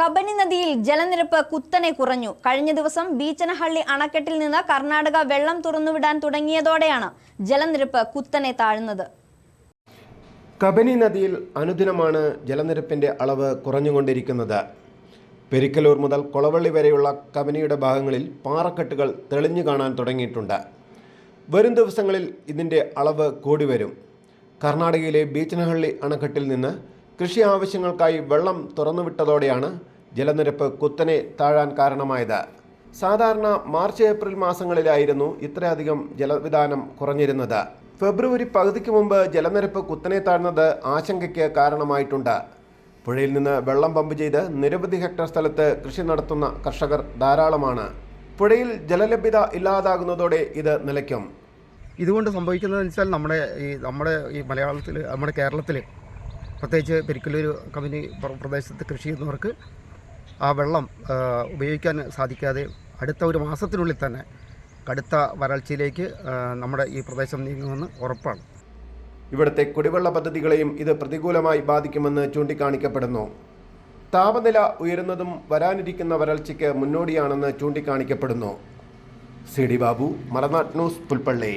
കബനി നദിയിൽ ജലനിരപ്പ് കുത്തനെ കുറഞ്ഞു. കഴിഞ്ഞ ദിവസം ബീച്ചനഹള്ളി അണക്കെട്ടിൽ നിന്ന് കർണാടക വെള്ളം തുറന്നുവിടാൻ തുടങ്ങിയതോടെയാണ് ജലനിരപ്പ് കുത്തനെ താഴ്ന്നത്. കബനി നദിയിൽ അനുദിനമാണ് ജലനിരപ്പിന്റെ അളവ് കുറഞ്ഞുകൊണ്ടിരിക്കുന്നത്. പെരിക്കലൂർ മുതൽ കൊളവള്ളി വരെയുള്ള കബനിയുടെ ഭാഗങ്ങളിൽ പാറക്കെട്ടുകൾ തെളിഞ്ഞു കാണാൻ തുടങ്ങിയിട്ടുണ്ട്. വരും ദിവസങ്ങളിൽ ഇതിന്റെ അളവ് കൂടി വരും. കർണാടകയിലെ ബീച്ചനഹള്ളി അണക്കെട്ടിൽ നിന്ന് കൃഷി ആവശ്യങ്ങൾക്കായി വെള്ളം തുറന്നുവിട്ടതോടെയാണ് ജലനിരപ്പ് കുത്തനെ താഴാൻ കാരണമായത്. സാധാരണ മാർച്ച് ഏപ്രിൽ മാസങ്ങളിലായിരുന്നു ഇത്രയധികം ജലവിധാനം കുറഞ്ഞിരുന്നത്. ഫെബ്രുവരി പകുതിക്ക് മുമ്പ് ജലനിരപ്പ് കുത്തനെ താഴ്ന്നത് ആശങ്കയ്ക്ക് കാരണമായിട്ടുണ്ട്. പുഴയിൽ നിന്ന് വെള്ളം പമ്പ് ചെയ്ത് നിരവധി ഹെക്ടർ സ്ഥലത്ത് കൃഷി നടത്തുന്ന കർഷകർ ധാരാളമാണ്. പുഴയിൽ ജലലഭ്യത ഇല്ലാതാകുന്നതോടെ ഇത് നിലയ്ക്കും. ഇതുകൊണ്ട് സംഭവിക്കുന്നതെന്ന് വെച്ചാൽ നമ്മുടെ ഈ നമ്മുടെ ഈ മലയാളത്തിൽ നമ്മുടെ കേരളത്തിൽ പ്രത്യേകിച്ച് പെരിക്കലൂർ കമ്പനി പ്ര- പ്രദേശത്ത് കൃഷി ചെയ്യുന്നവർക്ക് ആ വെള്ളം ഉപയോഗിക്കാൻ സാധിക്കാതെ അടുത്ത ഒരു മാസത്തിനുള്ളിൽ തന്നെ കടുത്ത വരൾച്ചയിലേക്ക് നമ്മുടെ ഈ പ്രദേശം നീങ്ങുമെന്ന് ഉറപ്പാണ്. ഇവിടുത്തെ കുടിവെള്ള പദ്ധതികളെയും ഇത് പ്രതികൂലമായി ബാധിക്കുമെന്ന് ചൂണ്ടിക്കാണിക്കപ്പെടുന്നു. താപനില ഉയരുന്നതും വരാനിരിക്കുന്ന വരൾച്ചയ്ക്ക് മുന്നോടിയാണെന്ന് ചൂണ്ടിക്കാണിക്കപ്പെടുന്നു. C D Babu Malanad news Pulpally.